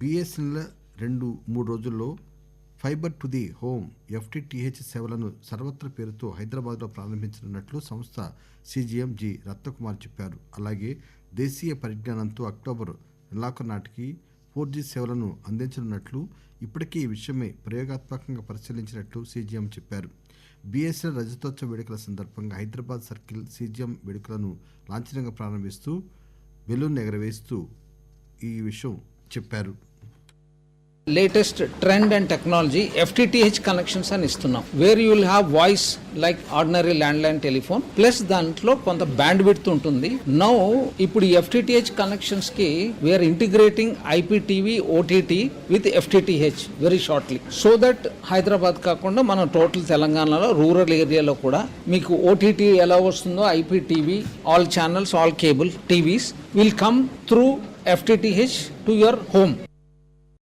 BSNL రెండు మూడు రోజుల్లో fibre to the home FTTH సేవలను సర్వత్ర పేరుతో హైదరాబాద్లో ప్రారంభించనున్నట్లు సంస్థ సీజీఎం జి రత్నకుమార్ చెప్పారు. అలాగే దేశీయ పరిజ్ఞానంతో అక్టోబర్ నెలాఖరు నాటికి ఫోర్ జీ సేవలను అందించనున్నట్లు ఇప్పటికే ఈ విషయమై ప్రయోగాత్మకంగా పరిశీలించినట్లు సీజీఎం చెప్పారు. బీఎస్ఎల్ రజతోత్సవ వేడుకల సందర్భంగా హైదరాబాద్ సర్కిల్ సీజీఎం వేడుకలను లాంఛనంగా ప్రారంభిస్తూ బెలూన్ ఎగరవేస్తూ ఈ విషయం చెప్పారు. Latest trend and technology FTTH connections అని ఇస్తున్నాం. Where you will have voice like ordinary land line telephone plus దాంట్లో కొంత బ్యాండ్ విడ్త్ ఉంటుంది. నౌ ఇప్పుడు FTTH FTTH కనెక్షన్స్కి we're integrating IPTV OTT with FTTH very shortly so that Hyderabad కాకుండా మనం total తెలంగాణలో rural ఏరియాలో కూడా మీకు ఓటీటీ ఎలా వస్తుందో IPTV all channels all cable TVs will come through FTTH to your home